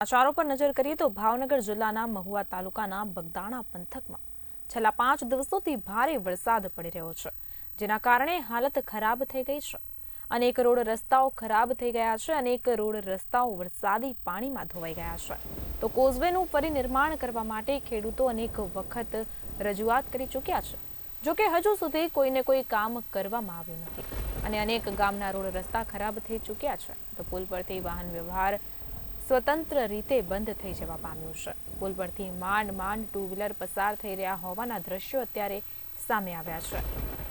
સમાચારો પર નજર કરીએ તો ભાવનગર જિલ્લાના મહુવા તાલુકાના બગદાણા પંથકમાં છેલ્લા પાંચ દિવસોથી ભારે વરસાદ પડી રહ્યો છે, જેના કારણે હાલત ખરાબ થઈ ગઈ છે. અનેક રોડ રસ્તાઓ ખરાબ થઈ ગયા છે, અનેક રોડ રસ્તાઓ વરસાદી પાણીમાં ધોવાઈ ગયા છે. તો કોઝવેનું ફરી નિર્માણ કરવા માટે ખેડૂતો અનેક વખત રજૂઆત કરી ચૂક્યા છે જોકે હજુ સુધી કોઈને કોઈ કામ કરવામાં આવ્યું નથી. અને અનેક ગામના રોડ રસ્તા ખરાબ થઈ ચૂક્યા છે. તો પુલ પરથી વાહન વ્યવહાર સ્વતંત્ર રીતે બંધ થઈ જવા પામ્યું છે. પુલ પરથી માંડ માંડ ટુ વ્હીલર પસાર થઈ રહ્યા હોવાના દ્રશ્યો અત્યારે સામે આવ્યા છે.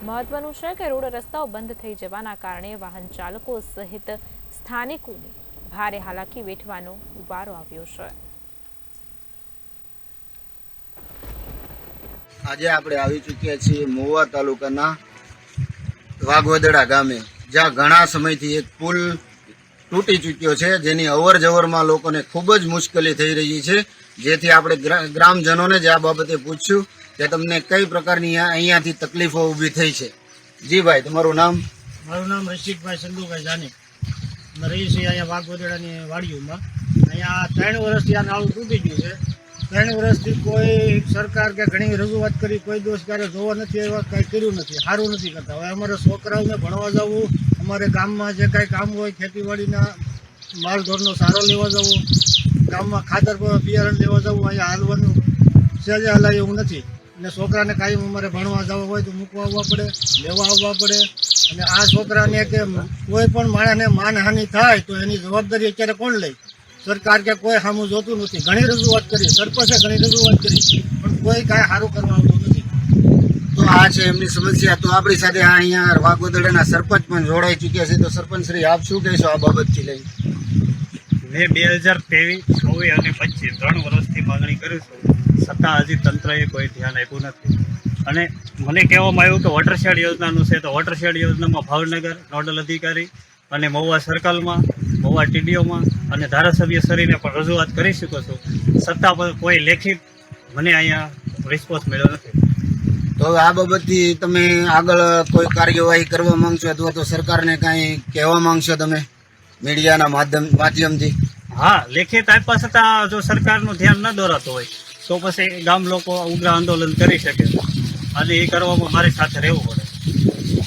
મહત્વનું છે કે રોડ રસ્તાઓ બંધ થઈ જવાના કારણે વાહન ચાલકો સહિત સ્થાનિકોને ભારે હાલાકી વેઠવાનો વારો આવ્યો છે. આજે આપણે આવી ચૂક્યા છીએ મોવા તાલુકાના વાઘવદડા ગામે, જ્યાં ઘણા સમયથી એક પુલ તૂટી ચૂક્યો છે, જેની અવર જવરમાં લોકોને ખૂબ જ મુશ્કેલી થઈ રહી છે. જેથી આપણે ગ્રામજનોને જ આ બાબતે પૂછ્યું કે તમને કઈ પ્રકારની અહીંયાથી તકલીફો ઊભી થઈ છે. જી ભાઈ, તમારું નામ? મારું નામ રસિકભાઈ સંદુભાઈ જાની. છીએ અહીંયા વાઘવદડાની વાડીઓમાં. અહીંયા ત્રણ વર્ષથી આ નાળું તૂટી ગયું છે. ત્રણ વર્ષથી કોઈ સરકાર કે ઘણી રજૂઆત કરી, કોઈ દોષ ક્યારે જોવા નથી એવા કાંઈ કર્યું નથી, સારું નથી કરતા. હવે અમારે છોકરાઓને ભણવા જવું, અમારે ગામમાં જે કાંઈ કામ હોય, ખેતીવાડીના માલધોરનો સારો લેવા જવું, ગામમાં ખાતર બિયારણ લેવા જવું, અહીંયા હાલવાનું સહેજે હલાય એવું નથી. અને છોકરાને કાયમ અમારે ભણવા જવું હોય તો મૂકવા આવવા પડે, લેવા આવવા પડે. અને આ છોકરાને કે કોઈ પણ માણસને માનહાનિ થાય તો એની જવાબદારી અત્યારે કોણ લે? સરકાર કે કોઈ સામું જોતું નથી. ઘણી રજૂઆત કરી સરપંચે ઘણી રજૂઆત કરી પણ કોઈ કાંઈ સારું કરવા આવતું નથી. તો આ છે એમની સમસ્યા. તો આપણી સાથે આ અહીંયા વાગોદડાના સરપંચ પણ જોડાઈ ચૂક્યા છે. તો સરપંચ શ્રી આપ શું કહેશો આ બાબતથી લઈને? મેં બે હજાર ત્રેવીસ ચોવીસ અને પચીસ ત્રણ વર્ષથી માંગણી કરું છું. છતાં હજી તંત્રએ કોઈ ધ્યાન આપ્યું નથી. અને મને કહેવામાં આવ્યું કે વોટરશેડ યોજનાનું છે. તો વોટરશેડ યોજનામાં ભાવનગર નોડલ અધિકારી અને મહુવા સર્કલમાં મહુવા ટીડીઓમાં અને ધારાસભ્ય શ્રીને પણ રજૂઆત કરી શકો છો. છતાં પણ કોઈ લેખિત મને અહીંયા રિસ્પોન્સ મળ્યો નથી. તો હવે આ બાબતથી તમે આગળ કોઈ કાર્યવાહી કરવા માંગશો અથવા તો સરકારને કાંઈ કહેવા માંગશો તમે મીડિયાના માધ્યમ માધ્યમથી? હા લેખિત આપ્યા છતાં જો સરકારનું ધ્યાન ન દોરાતું હોય તો પછી ગામ લોકો ઉગ્ર આંદોલન કરી શકે. અને એ કરવામાં મારી સાથે રહેવું પડે.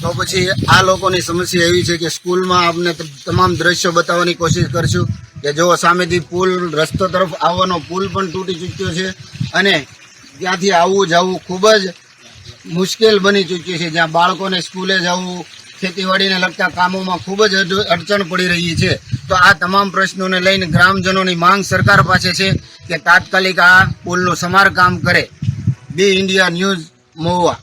તો પછી આ લોકોની સમસ્યા એવી છે કે સ્કૂલમાં આપને તમામ દ્રશ્યો બતાવવાની કોશિશ કરશું. કે જો સામેથી પુલ રસ્તો તરફ આવવાનો પુલ પણ તૂટી ચૂક્યો છે અને ત્યાંથી આવવું જવું ખૂબ જ મુશ્કેલ બની ચૂક્યું છે. જ્યાં બાળકોને સ્કૂલે જવું, ખેતીવાડીને લગતા કામોમાં ખૂબ જ અડચણ પડી રહી છે. તો આ તમામ પ્રશ્નોને લઈને ગ્રામજનોની માંગ સરકાર પાસે છે કે તાત્કાલિક આ પુલનું સમારકામ કરે. B India news Mahuva.